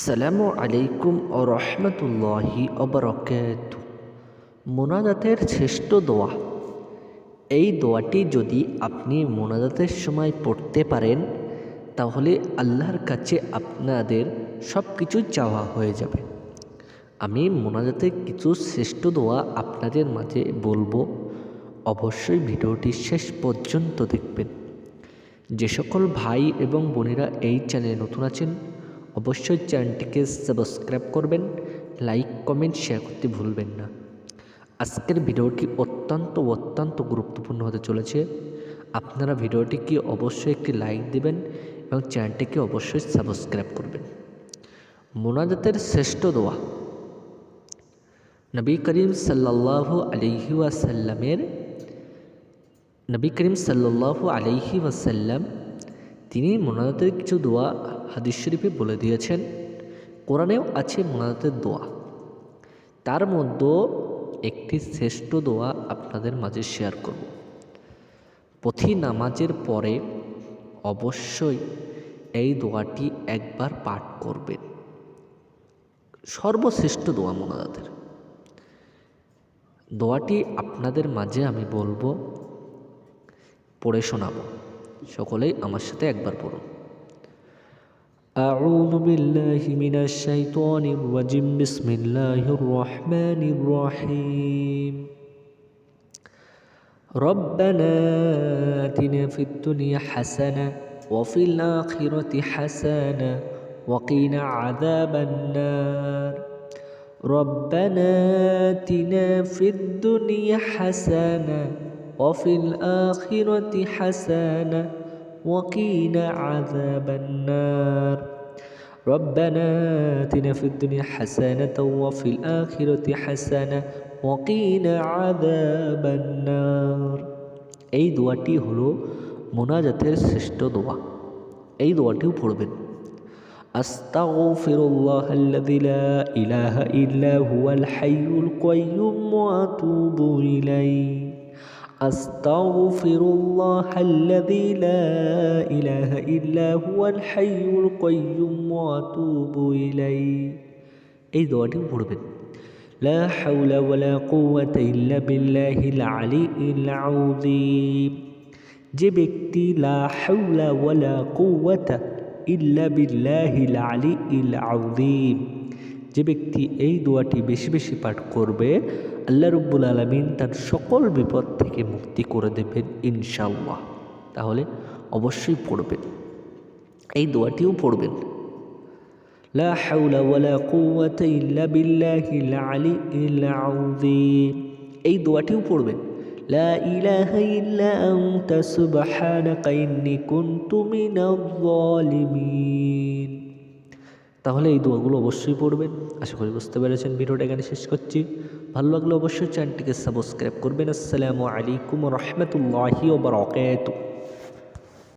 আসসালামু আলাইকুম ও রহমতুল্লাহি অবরকাত মোনাজাতের শ্রেষ্ঠ দোয়া। এই দোয়াটি যদি আপনি মোনাজাতের সময় পড়তে পারেন, তাহলে আল্লাহর কাছে আপনাদের সব কিছু চাওয়া হয়ে যাবে। আমি মোনাজাতের কিছু শ্রেষ্ঠ দোয়া আপনাদের মাঝে বলব। অবশ্যই ভিডিওটি শেষ পর্যন্ত দেখবেন। যে সকল ভাই এবং বোনেরা এই চ্যানেলে নতুন আছেন অবশ্যই চ্যানেলটিকে সাবস্ক্রাইব করবেন, লাইক, কমেন্ট শেয়ার করতে ভুলবেন না। আজকের ভিডিওটি অত্যন্ত অত্যন্ত গুরুত্বপূর্ণ হতে চলেছে। আপনারা ভিডিওটিকে অবশ্যই একটি লাইক দেবেন এবং চ্যানেলটিকে অবশ্যই সাবস্ক্রাইব করবেন। মোনাজাতের শ্রেষ্ঠ দোয়া। নবী করিম সাল্লাল্লাহু আলাইহি ওয়াসাল্লামের, নবী করিম সাল্লাল্লাহু আলাইহি ওয়াসাল্লাম তিনি মোনাজাতের কিছু দোয়া হাদিস শরীফে বলে দিয়েছেন। কোরআনেও আছে মোনাজাতের দোয়া। তার মধ্যে একটি শ্রেষ্ঠ দোয়া আপনাদের মাঝে শেয়ার করব। প্রতি নামাজের পরে অবশ্যই এই দোয়াটি একবার পাঠ করবেন। সর্বশ্রেষ্ঠ দোয়া মোনাজাতের। দোয়াটি আপনাদের মাঝে আমি বলব, পড়ে শোনাবো। সকলেই আমার সাথে একবার পড়ুন أعوذ بالله من الشيطان الرجيم بسم الله الرحمن الرحيم ربنا آتنا في الدنيا حسنة وفي الآخرة حسنة وقنا عذاب النار ربنا آتنا في الدنيا حسنة وفي الآخرة حسنة وقنا عذاب النار ربنا آتنا في الدنيا حسنة وفي الآخرة حسنة وقنا عذاب النار এই দোয়াটি হলো মোনাজাতের শ্রেষ্ঠ দোয়া এই দোয়াটিও পড়বেন أستغفر الله الذي لا إله إلا هو الحي القيوم وأتوب إليه أستغفر الله الذي لا إله إلا هو الحي القيوم وأتوب إليه إذ দোয়াটি পড়বেন لا حول ولا قوة إلا بالله العلي العظيم যে لا حول ولا قوة إلا بالله العلي العظيم. যে ব্যক্তি এই দোয়াটি বেশি বেশি পাঠ করবে, আল্লাহ রব্বুল আলমিন তার সকল বিপদ থেকে মুক্তি করে দেবেন ইনশাল্লাহ তাহলে অবশ্যই পড়বেন। এই দোয়াটিও পড়বেন। এই দোয়াটিও পড়বেন। লা ইলাহা ইল্লা আনতা সুবহানাকা ইন্নী কুনতু জালিমিন তাহলে এই দোয়াগুলো অবশ্যই পড়বেন। আশা করি বুঝতে পেরেছেন ভিডিওটা এখানে শেষ করছি। ভালো লাগলে অবশ্যই চ্যানেলটিকে সাবস্ক্রাইব করবেন। আসসালামু আলাইকুম রহমতুল্লাহি ওবরাকাতুহু